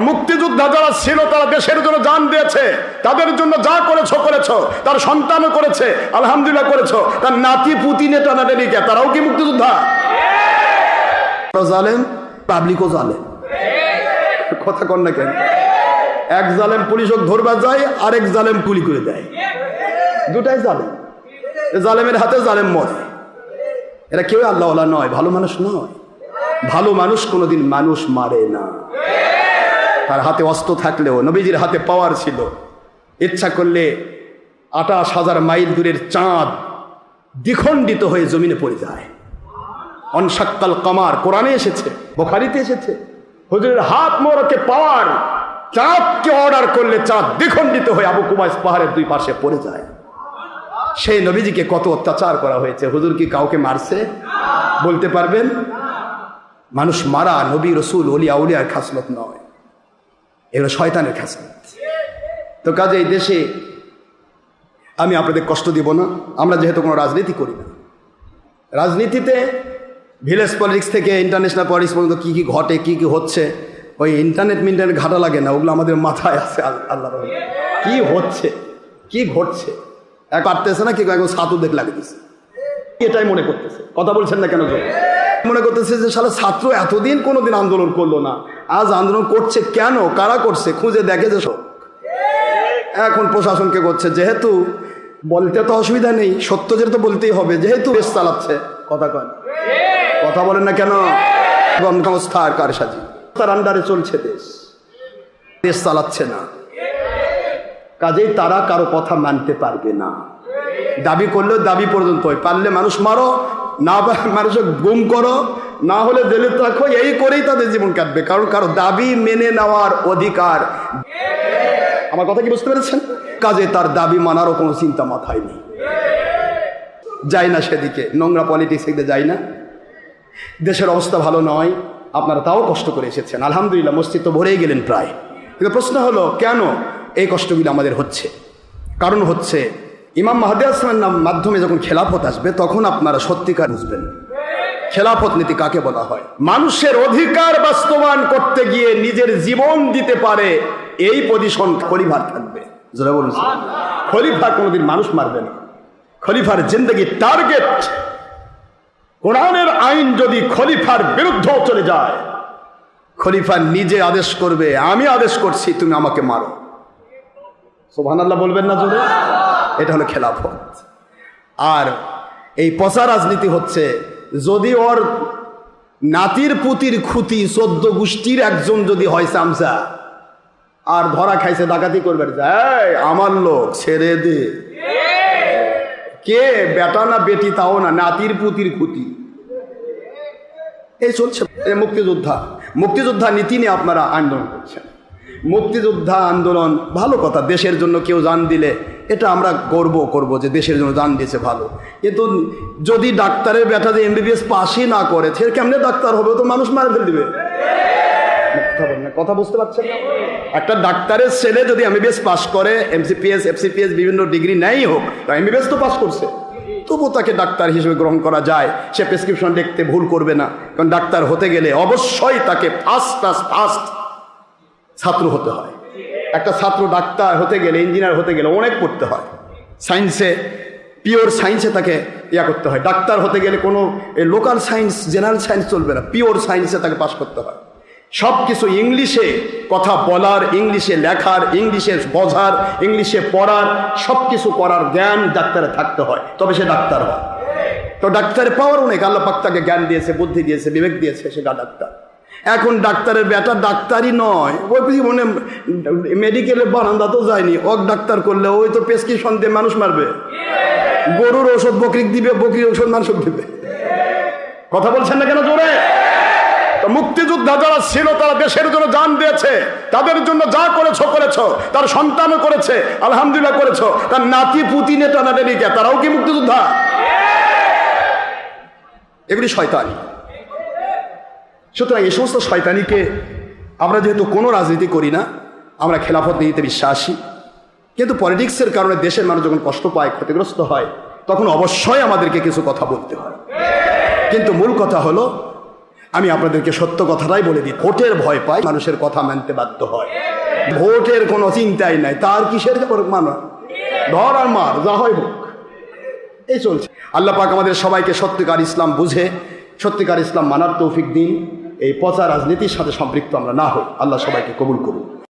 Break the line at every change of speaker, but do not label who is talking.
মুক্তিযোদ্ধা যারা ছিল, তারা দেশের জন্য জান দিয়েছে। তাদের জন্য যা করেছ করেছ। তার সন্তানও করেছে, আলহামদুলিল্লাহ করেছ। তার নাতি পুতি নেতা নাটেনিকে তারাও কি মুক্তিযোদ্ধা? জালেম, পাবলিকও জালেম। কথা কন না কেন? এক জালেম পুলিশক ধরবা যায়, আরেক জালেম গুলি করে দেয়। দুটাই জালেম। জালেমের হাতে জালেম মরে। এরা কেউ আল্লাহ নয়, ভালো মানুষ নয়। ভালো মানুষ কোনোদিন মানুষ মারে না। তার হাতে অস্ত্র থাকলেও নবীজির হাতে পাওয়ার ছিল। ইচ্ছা করলে আটাশ হাজার মাইল দূরের চাঁদ দ্বিখণ্ডিত হয়ে জমিনে পড়ে যায়। অনসাক্কাল কামার কোরআনে এসেছে, বোখারিতে এসেছে। হুজুরের হাত মোরকে পাওয়ার চাঁদকে অর্ডার করলে চাঁদ দ্বিখণ্ডিত হয়ে আবু কুবাইস পাহাড়ের দুই পাশে পড়ে যায়। সেই নবীজিকে কত অত্যাচার করা হয়েছে, হুজুর কি কাউকে মারছে? বলতে পারবেন? মানুষ মারা নবী রসুল, অলিয়া, উলিয়ার খাসলত নয়। এগুলো শয়তানের খাসলত তো কাজে এই দেশে আমি আপনাদের কষ্ট দিব না, আমরা যেহেতু কোনো রাজনীতি করি না। রাজনীতিতে ভিলেজ পলিটিক্স থেকে ইন্টারন্যাশনাল পলিটিক্স পর্যন্ত কী কী ঘটে, কী কী হচ্ছে, ওই ইন্টারনেট মিন্টারনেট ঘাটা লাগে না, ওগুলো আমাদের মাথায় আছে আল্লাহ। কি হচ্ছে? কি ঘটছে? এক পারতেছে না, কি একদম সাতু দেখ লাগে দিচ্ছে এটাই মনে করতেছে। কথা বলছেন না কেন? মনে করতেছে যে সারা ছাত্র এতদিন কোনোদিন আন্দোলন করল না। আজ আন্দোলন করছে কেন? কারা করছে? খুঁজে দেখে যে এখন প্রশাসনকে করছে, যেহেতু বলতে তো অসুবিধা নেই, সত্য যেটা তো বলতেই হবে, যেহেতু দেশ চালাচ্ছে। কথা কয় কথা বলেন না কেন? সংস্থা আর কার সাজি তার আন্ডারে চলছে দেশ। দেশ চালাচ্ছে না। কাজেই তারা কারও কথা মানতে পারবে না। দাবি করলেও দাবি পর্যন্ত হয় পারলে মানুষ মারো না মানুষকে গুম করো, না হলে জেলে রাখো, এই করেই তাদের জীবন কাটবে। কারণ কারও দাবি মেনে নেওয়ার অধিকার আমার কথা কি বুঝতে পেরেছেন? কাজে তার দাবি মানারও কোনো চিন্তা মাথায় নেই। যাই না সেদিকে, নোংরা পলিটিক্স দিকে যাই না। দেশের অবস্থা ভালো নয়, আপনারা তাও কষ্ট করে এসেছেন। আলহামদুলিল্লাহ, মসজিদ তো ভরেই গেলেন প্রায়। কিন্তু প্রশ্ন হলো, কেন এই কষ্টগুলো আমাদের হচ্ছে? কারণ হচ্ছে ইমাম মাহাদি আসলামের নাম মাধ্যমে যখন খেলাফত আসবে, তখন আপনারা সত্যিকার বুঝবেন। খেলাফত নীতি কাকে বলা হয়? মানুষের অধিকার বাস্তবায়ন করতে গিয়ে নিজের জীবন দিতে পারে, এই পজিশন খলিফার থাকবে। যারা বলুন খলিফা কোনোদিন মানুষ মারবে না। খলিফার জিন্দগি টার্গেট কোরআনের আইন যদি খলিফার বিরুদ্ধেও চলে যায়, খলিফা নিজে আদেশ করবে, আমি আদেশ করছি, তুমি আমাকে মারো। সোভান আল্লাহ বলবেন না জোরে? এটা হলো খেলাফত। আর এই পচা রাজনীতি হচ্ছে, যদি ওর নাতির পুতির খুতি চোদ্দ গোষ্ঠীর একজন যদি হয় সামসা, আর ধরা খাইছে, ডাকাতি করবে আমার লোক, ছেড়ে দে। কে, বেটা না বেটি, তাও না, নাতির পুতির খুতি। এই চলছে মুক্তিযোদ্ধা। মুক্তিযোদ্ধা নীতি নিয়ে আপনারা আন্দোলন করছেন। মুক্তিযোদ্ধা আন্দোলন, ভালো কথা, দেশের জন্য কেউ জান দিলে, এটা আমরা গর্ব করব যে দেশের জন্য জান দিয়েছে ভালো। কিন্তু যদি ডাক্তারের বেটা যে এমবিবিএস পাশই না করে, সে কেমনে ডাক্তার হবে? তো মানুষ মারা ফেলে দিবে। কথা বুঝতে পারছেন না? একটা ডাক্তারের ছেলে যদি এমবিবিএস পাস করে এমসিপিএস এফসিপিএস বিভিন্ন ডিগ্রি নেই হোক এমবিবিএস তো পাশ করছে। তবু তাকে ডাক্তার হিসেবে গ্রহণ করা যায়, সে প্রেসক্রিপশন লিখতে ভুল করবে না। কারণ ডাক্তার হতে গেলে অবশ্যই তাকে ফার্স্ট ক্লাস ফার্স্ট ছাত্র হতে হয়। একটা ছাত্র ডাক্তার হতে গেলে ইঞ্জিনিয়ার হতে গেলে অনেক পড়তে হয়। সায়েন্সে পিওর সায়েন্সে তাকে ইয়া করতে হয়। ডাক্তার হতে গেলে কোনো লোকাল সায়েন্স জেনারেল সায়েন্স চলবে না। পিওর সায়েন্সে তাকে পাশ করতে হয়। সব কিছু ইংলিশে কথা বলার, ইংলিশে লেখার, ইংলিশে বোঝার, ইংলিশে পড়ার সব কিছু করার জ্ঞান ডাক্তারে থাকতে হয়। তবে সে ডাক্তার হয়। তো ডাক্তারের পাওয়ার অনেক। আল্লাহ পাক তাকে জ্ঞান দিয়েছে, বুদ্ধি দিয়েছে, বিবেক দিয়েছে, সে ডাক্তার। এখন ডাক্তারের বেটা ডাক্তারই নয়। ওই মনে মেডিকেলের বারান্দা তো যায়নি। ওক ডাক্তার করলে ওই তো প্রেসক্রিপশন দিয়ে মানুষ মারবে। গরুর ওষুধ বকরিক দিবে, বকরির ওষুধ মানুষ দিবে। কথা বলছেন না কেন জোরে? মুক্তিযোদ্ধা যারা ছিল, তারা দেশের জন্য জান দিয়েছে। তাদের জন্য যা করেছ করেছ। তার সন্তানও করেছে, আলহামদুলিল্লাহ করেছ। তার নাতি পুতি নেতা নাটেনিকে তারাও কি মুক্তিযোদ্ধা? এগুলি শয়তানি। সুতরাং এই সমস্ত শয়তানিকে আমরা যেহেতু কোনো রাজনীতি করি না, আমরা খেলাফত নীতিতে বিশ্বাসী। কিন্তু পলিটিক্সের কারণে দেশের মানুষ যখন কষ্ট পায়, ক্ষতিগ্রস্ত হয়, তখন অবশ্যই আমাদেরকে কিছু কথা বলতে হয়। কিন্তু মূল কথা হলো, আমি আপনাদেরকে সত্য কথাটাই বলে দিই, ভোটের ভয় পাই মানুষের কথা মানতে বাধ্য হয়। ভোটের কোনো চিন্তাই নাই, তার কিসের মানা ধর আর মার, যা হয় হোক। এই চলছে। আল্লাহ পাক আমাদের সবাইকে সত্যিকার ইসলাম বুঝে, সত্যিকার ইসলাম মানার তৌফিক দিন। এই পচা রাজনীতির সাথে সম্পৃক্ত আমরা না হই। আল্লাহ সবাইকে কবুল করুন